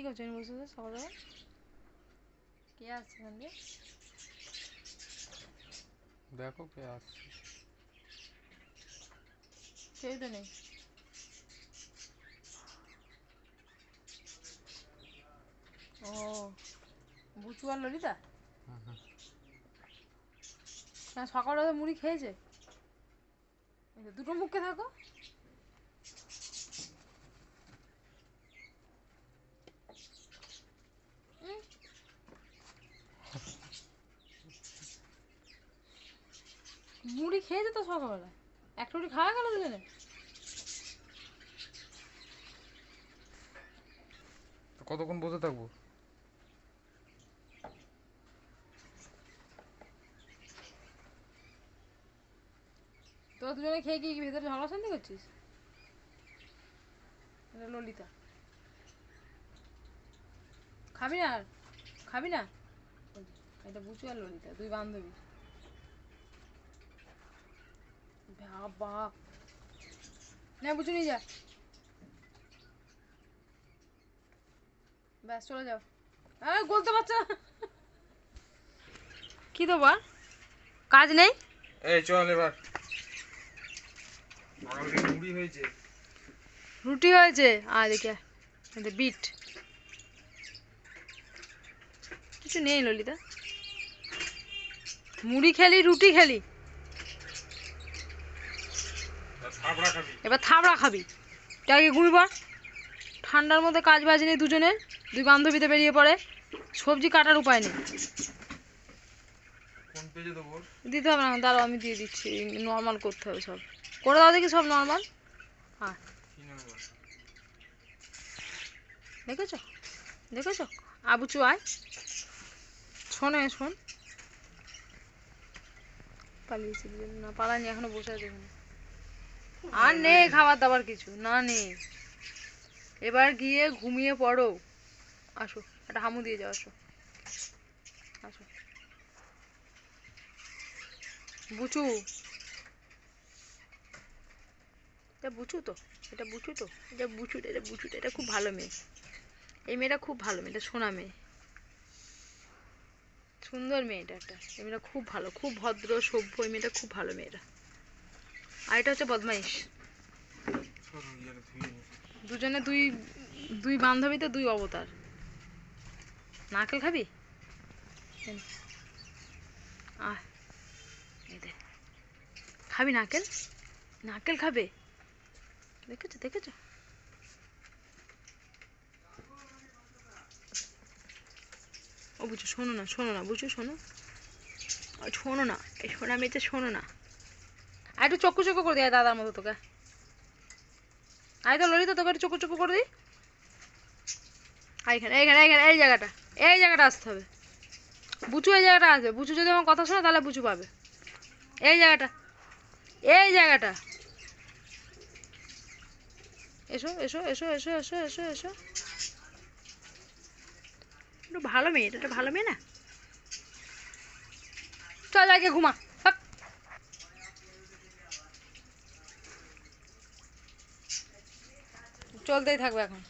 কি করছেন বসে বসে সকাল সকাল কে আসছে এখান দিয়ে দেখো কে আসছে কেউ তো নেই ও বুচু আর ললিতা হুম হুম। না সকালে তো মুড়ি খেয়েছে দুটো মুখে থাকো মুড়ি খেয়েছে তো সকালবেলা। একটা মুড়ি খাওয়া গেল দুজনে। কতক্ষণ বসে থাকব? তোরা দুজনে খেয়ে কি ভেতরে ঝগড়া শান্তি করছিস? এটা ললিতা। খাবি না খাবি না? এটা বুচু আর ললিতা দুই বান্ধবী। বাবা। না বুচু নিয়ে যা। ব্যাস চলে যাও। আরে বলতে পারছ না। কি দেবো কাজ নেই? এই চল এবার। সকালকে হয়েছে। রুটি হয়েছে? আর দেখে বিট। কিছু নেই ললিতা। মুড়ি খেলি রুটি খেলি থাবড়া খাবি এবার থাবড়া খাবি। টাকে পড় ঠান্ডার মধ্যে কাজ বাজ নেই দুজনের দুই বান্ধবীতে বেরিয়ে পড়ে। সবজি কাটার উপায় নেই। দিতে হবে না দাঁড়াও আমি দিয়ে দিচ্ছি। নর্মাল করতে হবে সব। করে দাও দেখি সব নর্মাল হ্যাঁ নাম্বার দেখেছ? দেখেছ? আবুচু আয়। শোনে শোন। পালিয়েছি না পালানি এখনও বসে আছে আর নেই খাবার দাবার কিছু, না নেই এবার গিয়ে ঘুমিয়ে পড়ো। আসো, একটা হামু দিয়ে যাও, আসো। আসো। বুচু। এটা বুচু তো? এটা বুচু তো? এটা বুচু এটা বুচু, এটা খুব ভালো মেয়ে। এই মেয়েটা খুব ভালো মেয়ে, এটা সোনা মেয়ে। সুন্দর মেয়েটা একটা। এই মেয়েটা খুব ভালো, খুব ভদ্র, সভ্য, এই মেয়েটা খুব ভালো মেয়েটা। আর এটা হচ্ছে বদমাইশ। দুজনে দুই দুই বান্ধবীতে দুই অবতার। নারকেল খাবি? খাবি নারকেল? নারকেল খাবে? দেখেছ দেখেছ? ও বুঝছ শোনো না শোনো না বুঝছ শোনো। শোনো না, এই শোনা মেয়েতে শোনো না। আর একটু চক্কু চক্কু করে দিই দাদার মতো তোকে। আয় তো ললিতা, তোকে একটু চক্কু চক্কু করে দিই। এখানে এইখানে এইখানে এই জায়গাটা এই জায়গাটা আসতে হবে। বুচু, এই জায়গাটা আসবে। বুচু যদি আমার কথা শোনে, তাহলে বুচু পাবে। এই জায়গাটা এই জায়গাটা। এসো এসো এসো এসো এসো এসো এসো। একটু ভালো মেয়ে, এটা ভালো মেয়ে না? চল আগে ঘুমা। চলতেই থাকবে এখন।